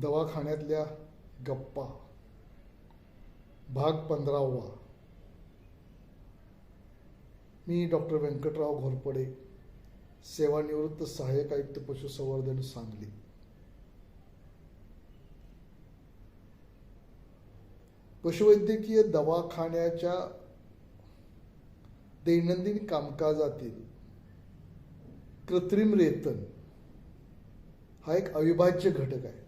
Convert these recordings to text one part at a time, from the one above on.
दवाखान्यातल्या गप्पा. भाग पंधरावा. मी डॉक्टर व्यंकटराव घोरपडे सेवानिवृत्त सहाय्यक आयुक्त पशुसंवर्धन सांगली. पशुवैद्यकीय दवाखान्याच्या दैनंदिन कामकाजातील कृत्रिम रेतन हा एक अविभाज्य घटक आहे.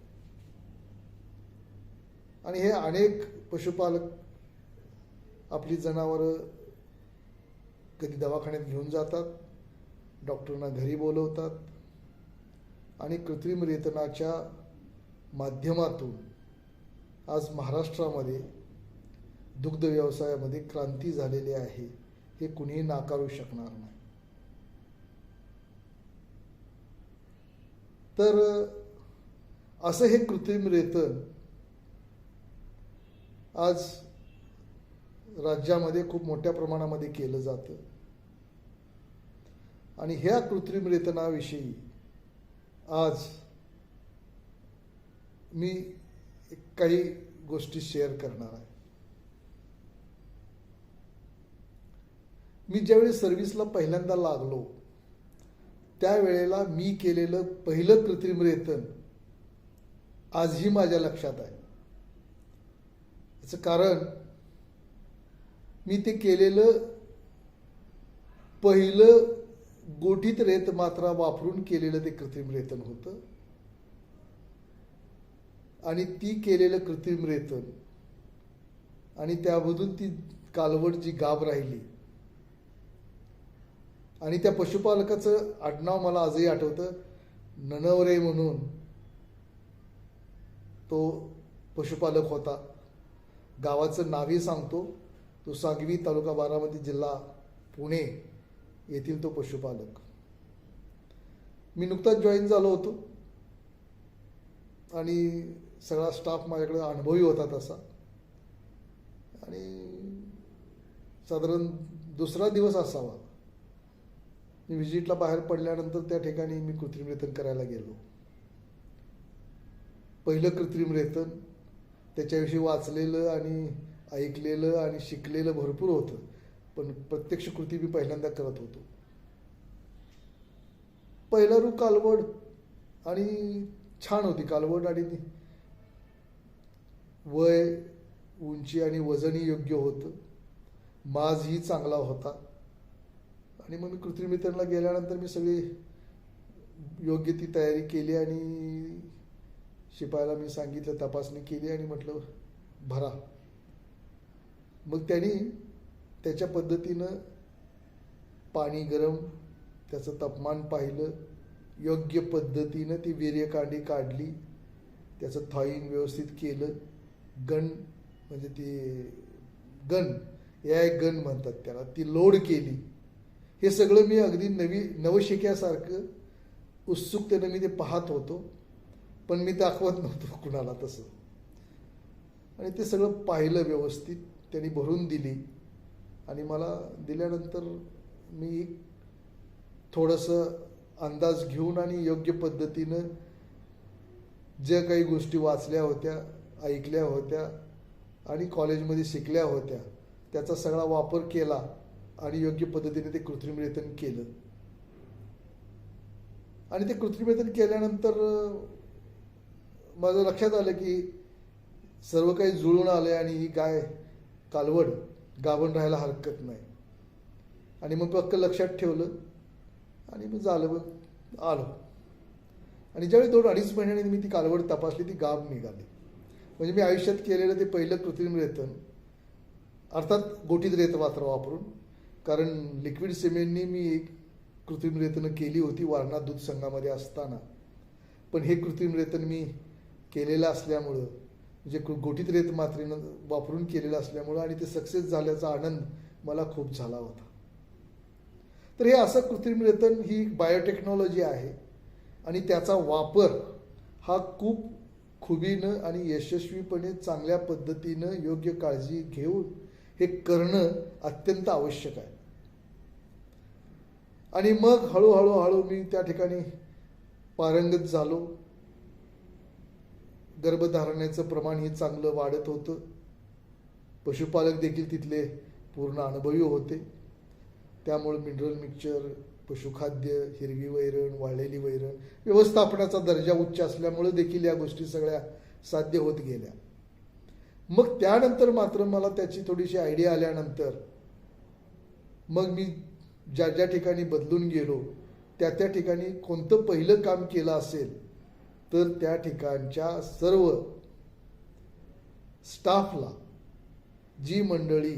आणि हे अनेक पशुपालक आपली जनावरं कधी दवाखान्यात घेऊन जातात डॉक्टरांना घरी बोलवतात आणि कृत्रिम रेतनाच्या माध्यमातून आज महाराष्ट्रामध्ये दुग्ध व्यवसायामध्ये क्रांती झालेली आहे हे कुणीही नाकारू शकणार नाही. तर असं हे कृत्रिम रेतन आज राज्यामध्ये खूप मोठ्या प्रमाणामध्ये केलं जातं. आणि ह्या कृत्रिम रेतनाविषयी आज मी काही गोष्टी शेअर करणार आहे. मी ज्यावेळी सर्व्हिसला पहिल्यांदा लागलो त्यावेळेला मी केलेलं पहिलं कृत्रिम रेतन आजही माझ्या लक्षात आहे. याचं कारण मी ते केलेलं पहिलं गोठीत रेत मात्रा वापरून केलेलं ते कृत्रिम रेतन होतं. आणि ती केलेलं कृत्रिम रेतन आणि त्यामधून ती कालवड जी गाब राहिली आणि त्या पशुपालकाचं आडनाव मला आजही आठवतं. ननवरे म्हणून तो पशुपालक होता. गावाचं नावही सांगतो. तो सांगवी तालुका बारामती जिल्हा पुणे येथील तो पशुपालक. मी नुकताच जॉईन झालो होतो. आणि सगळा स्टाफ माझ्याकडे अनुभवी होता तसा. आणि साधारण दुसरा दिवस असावा. मी व्हिजिटला बाहेर पडल्यानंतर त्या ठिकाणी मी कृत्रिम रेतन करायला गेलो. पहिलं कृत्रिम रेतन त्याच्याविषयी वाचलेलं आणि ऐकलेलं आणि शिकलेलं भरपूर होतं. पण प्रत्यक्ष कृती मी पहिल्यांदा करत होतो. पहिला रू कालवड आणि छान होती कालवड आणि वय उंची आणि वजनही योग्य होतं. माजही चांगला होता. आणि मग मी कृत्रिम गेल्यानंतर मी सगळी योग्य ती तयारी केली आणि शिपायाला मी सांगितलं तपासणी केली आणि म्हटलं भरा. मग त्यांनी त्याच्या पद्धतीनं पाणी गरम त्याचं तापमान पाहिलं योग्य पद्धतीनं ती वीर्यकांडी काढली त्याचं थॉईंग व्यवस्थित केलं. गण म्हणजे ती गण या एक गण म्हणतात त्याला ती लोड केली. हे सगळं मी अगदी नवी नवशिक्यासारखं उत्सुकतेनं मी ते पाहत होतो. पण मी दाखवत नव्हतो कुणाला तसं. आणि ते सगळं पाहिलं व्यवस्थित त्यांनी भरून दिली. आणि मला दिल्यानंतर मी थोडंसं अंदाज घेऊन आणि योग्य पद्धतीनं ज्या काही गोष्टी वाचल्या होत्या ऐकल्या होत्या आणि कॉलेजमध्ये शिकल्या होत्या त्याचा सगळा वापर केला आणि योग्य पद्धतीने ते कृत्रिमरेतन केलं. आणि ते कृत्रिमरेतन केल्यानंतर माझं लक्षात आलं की सर्व काही जुळून आलं आणि ही गाय कालवड गाभण राहायला हरकत नाही. आणि मग पक्क लक्षात ठेवलं आणि मग झालं मग आलो. आणि ज्यावेळी दोन अडीच महिन्याने मी ती कालवड तपासली ती गाभ निघाली. म्हणजे मी आयुष्यात केलेलं ते पहिलं कृत्रिम रेतन अर्थात गोटीत रेत मात्र वापरून कारण लिक्विड सिमेंटनी मी एक कृत्रिम रेतनं केली होती वारणा दूध संघामध्ये असताना. पण हे कृत्रिम रेतन मी केलेलं असल्यामुळं म्हणजे गोटीत रेत मात्रेनं वापरून केलेलं असल्यामुळं आणि ते सक्सेस झाल्याचा आनंद मला खूप झाला होता. तर हे असं कृत्रिम रेतन ही बायोटेक्नॉलॉजी आहे आणि त्याचा वापर हा खूप खुबीनं आणि यशस्वीपणे चांगल्या पद्धतीनं योग्य काळजी घेऊन हे करणं अत्यंत आवश्यक आहे. आणि मग हळूहळू हळू मी त्या ठिकाणी पारंगत झालो. गर्भधारणाचं प्रमाण हे चांगलं वाढत होतं. पशुपालक देखील तिथले पूर्ण अनुभवी होते. त्यामुळे मिनरल मिक्सचर पशुखाद्य हिरवी वैरण वाळलेली वैरण व्यवस्थापनाचा दर्जा उच्च असल्यामुळे देखील या गोष्टी सगळ्या साध्य होत गेल्या. मग त्यानंतर मात्र मला त्याची थोडीशी आयडिया आल्यानंतर मग मी ज्या ज्या ठिकाणी बदलून गेलो त्या त्या ठिकाणी कोणतं पहिलं काम केलं असेल तर त्या ठिकाणच्या सर्व स्टाफला जी मंडळी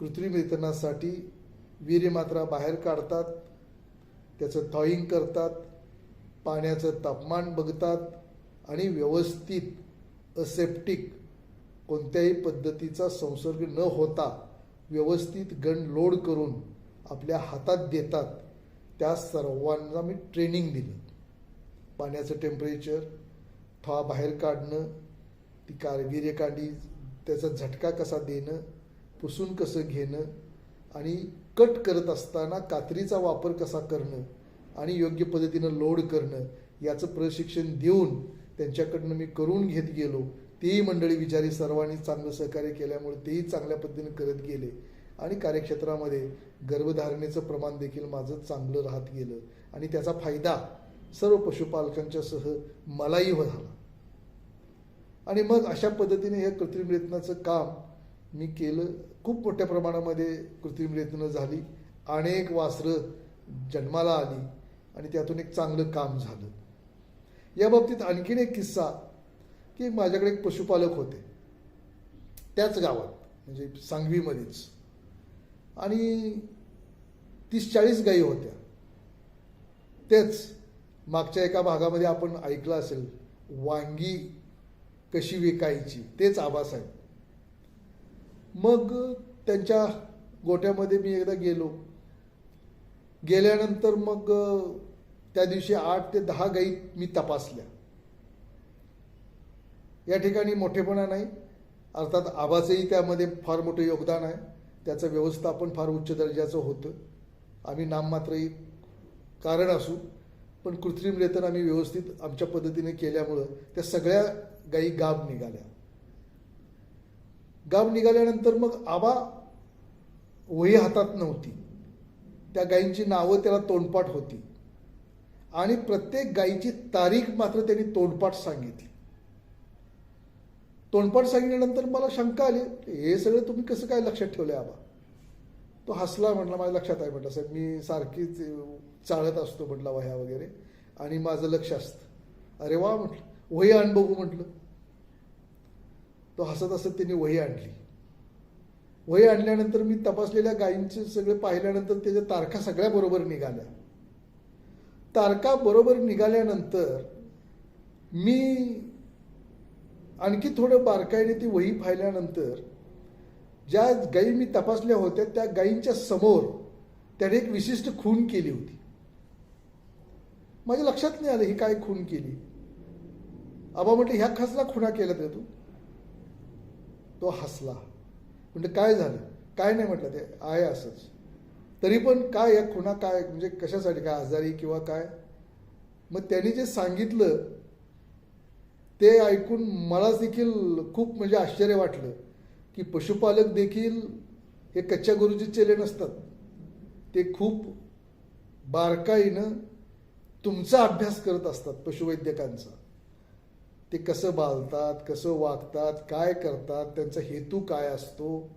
कृत्रिम वेतनासाठी वीर्यमात्रा बाहेर काढतात त्याचं थॉईंग करतात पाण्याचं तापमान बघतात आणि व्यवस्थित असेप्टिक कोणत्याही पद्धतीचा संसर्ग न होता व्यवस्थित गण लोड करून आपल्या हातात देतात. त्या सर्वांना मी ट्रेनिंग दिलं. पाण्याचं टेम्परेचर थवा बाहेर काढणं ती कार वीर्यकांडी त्याचा झटका कसा देणं पुसून कसं घेणं आणि कट करत असताना कात्रीचा वापर कसा करणं आणि योग्य पद्धतीनं लोड करणं याचं प्रशिक्षण देऊन त्यांच्याकडनं मी करून घेत गेलो. तेही मंडळी विचारी सर्वांनी चांगलं सहकार्य केल्यामुळे तेही चांगल्या पद्धतीने करत गेले. आणि कार्यक्षेत्रामध्ये गर्भधारणेचं प्रमाण देखील माझं चांगलं राहत गेलं. आणि त्याचा फायदा सर्व पशुपालकांच्या सह मलाही हो झाला. आणि मग अशा पद्धतीने हे कृत्रिम रेतनाचं काम मी केलं. खूप मोठ्या प्रमाणामध्ये कृत्रिम रेतनं झाली. अनेक वासरं जन्माला आली आणि त्यातून एक चांगलं काम झालं. या बाबतीत आणखीन एक किस्सा की माझ्याकडे एक पशुपालक होते. त्याच गावात म्हणजे सांगवीमध्येच. आणि तीस चाळीस गायी होत्या. तेच मागच्या एका भागामध्ये आपण ऐकलं असेल वांगी कशी विकायची? तेच आबासाहेब. मग त्यांच्या गोट्यामध्ये मी एकदा गेलो. गेल्यानंतर मग त्या दिवशी आठ ते दहा गाई मी तपासल्या. या ठिकाणी मोठेपणा नाही. अर्थात आबाचंही त्यामध्ये फार मोठं योगदान आहे. त्याचं व्यवस्थापन फार उच्च दर्जाचं होतं. आम्ही नाममात्रही कारण असू. पण कृत्रिम रेतन आम्ही व्यवस्थित आमच्या पद्धतीने केल्यामुळं त्या सगळ्या गायी गाब निघाल्या. गाब निघाल्यानंतर मग आबा वही हातात नव्हती. त्या गायींची नावं त्याला तोंडपाठ होती. आणि प्रत्येक गायीची तारीख मात्र त्यांनी तोंडपाठ सांगितली. तोंडपाठ सांगितल्यानंतर मला शंका आली हे सगळं तुम्ही कसं काय लक्षात ठेवलं आबा? तो हसला म्हटला माझ्या लक्षात आहे म्हटलं साहेब मी सारखीच चाळत असतो म्हटलं वह्या वगैरे. आणि माझं लक्ष असतं. अरे वा म्हटलं. वही आण बघू म्हटलं. तो हसत हसत त्याने वही आणली. वही आणल्यानंतर मी तपासलेल्या गायींचे सगळे पाहिल्यानंतर त्याच्या तारखा सगळ्या बरोबर निघाल्या. तारखा बरोबर निघाल्यानंतर मी आणखी थोडं बारकाईने ती वही पाहिल्यानंतर ज्या गायी मी तपासल्या होत्या त्या गायींच्या समोर त्याने एक विशिष्ट खून केली होती. माझ्या लक्षात नाही आलं ही काय खून केली. आबा म्हटलं ह्या खसला खुणा केला त्या तू. तो हसला. म्हणजे काय झालं? काय नाही म्हटलं ते आहे असंच. तरी पण काय या खुणा काय म्हणजे कशासाठी काय आजारी किंवा काय? मग त्यांनी जे सांगितलं ते ऐकून मला देखील खूप म्हणजे आश्चर्य वाटलं की पशुपालक देखील हे कच्च्या गुरुजी चेले नसतात. ते खूप बारकाईनं तुमचा अभ्यास करत असतात पशुवैद्यकांचा. ते कसं बालतात कसं वागतात काय करतात त्यांचा हेतू काय असतो?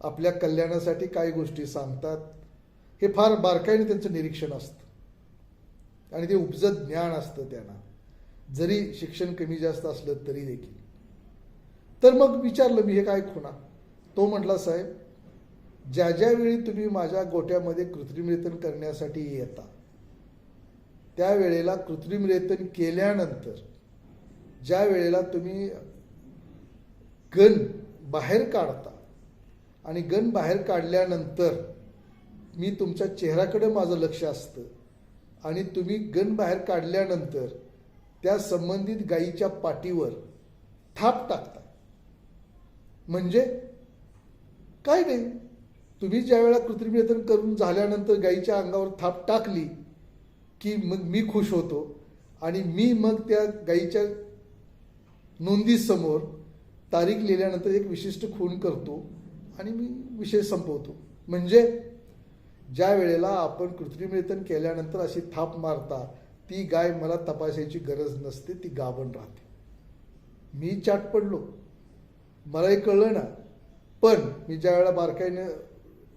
आपल्या कल्याणासाठी काय गोष्टी सांगतात? हे फार बारकाईने त्यांचं निरीक्षण असतं. आणि ते उपजत ज्ञान असतं त्यांना. जरी शिक्षण कमी जास्त असलं तरी देखील. तर मग विचारलं मी हे काय खुणा? तो म्हटला साहेब ज्या ज्या वेळी तुम्ही माझ्या गोट्यामध्ये कृत्रिमरेतन करण्यासाठी येता त्यावेळेला कृत्रिम रेतन केल्यानंतर ज्या वेळेला तुम्ही गन बाहेर काढता आणि गन बाहेर काढल्यानंतर मी तुमच्या चेहऱ्याकडे माझं लक्ष असतं आणि तुम्ही गन बाहेर काढल्यानंतर त्या संबंधित गायीच्या पाठीवर थाप टाकता. म्हणजे काय नाही? तुम्ही ज्या वेळेला कृत्रिम वेतन करून झाल्यानंतर गायीच्या अंगावर थाप टाकली की मग मी खुश होतो आणि मी मग त्या गायीच्या नोंदीसमोर तारीख लिहिल्यानंतर एक विशिष्ट खूण करतो आणि मी विषय संपवतो. म्हणजे ज्या वेळेला आपण कृत्रिमरितन केल्यानंतर अशी थाप मारता ती गाय मला तपासायची गरज नसते ती गाभण राहते. मी चाट पडलो. मलाही कळलं ना. पण मी ज्या वेळेला बारकाईनं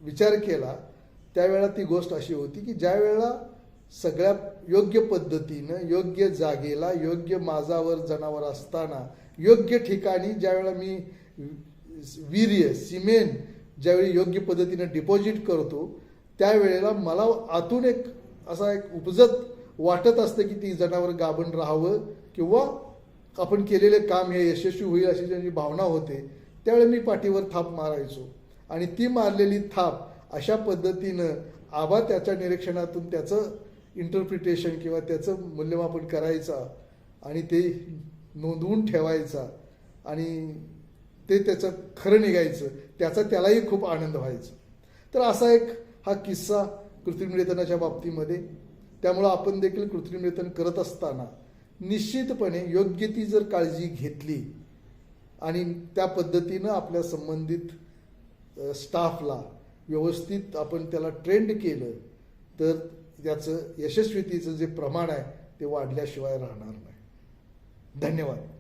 विचार केला त्यावेळेला ती गोष्ट अशी होती की ज्या वेळेला सगळ्या योग्य पद्धतीनं योग्य जागेला योग्य माझावर जनावर असताना योग्य ठिकाणी ज्यावेळेला मी वीर्य सिमेंट ज्यावेळी योग्य पद्धतीनं डिपॉझिट करतो त्यावेळेला मला आतून एक असा एक उपजत वाटत असतं की ती जनावर गाभण राहावं किंवा आपण केलेले काम हे यशस्वी होईल अशी ज्याची भावना होते त्यावेळी मी पाठीवर थाप मारायचो. आणि ती मारलेली थाप अशा पद्धतीनं आबा त्याच्या निरीक्षणातून त्याचं इंटरप्रिटेशन किंवा त्याचं मूल्यमापन करायचा आणि ते नोंदवून ठेवायचा आणि ते त्याचं खरं निघायचं त्याचा त्यालाही खूप आनंद व्हायचा. तर असा एक हा किस्सा कृत्रिम रेतनाच्या बाबतीमध्ये. त्यामुळं आपण देखील कृत्रिम रेतन करत असताना निश्चितपणे योग्य ती जर काळजी घेतली आणि त्या पद्धतीनं आपल्या संबंधित स्टाफला व्यवस्थित आपण त्याला ट्रेंड केलं तर त्याचं यशस्वीतेचं जे प्रमाण आहे ते वाढल्याशिवाय राहणार नाही. धन्यवाद.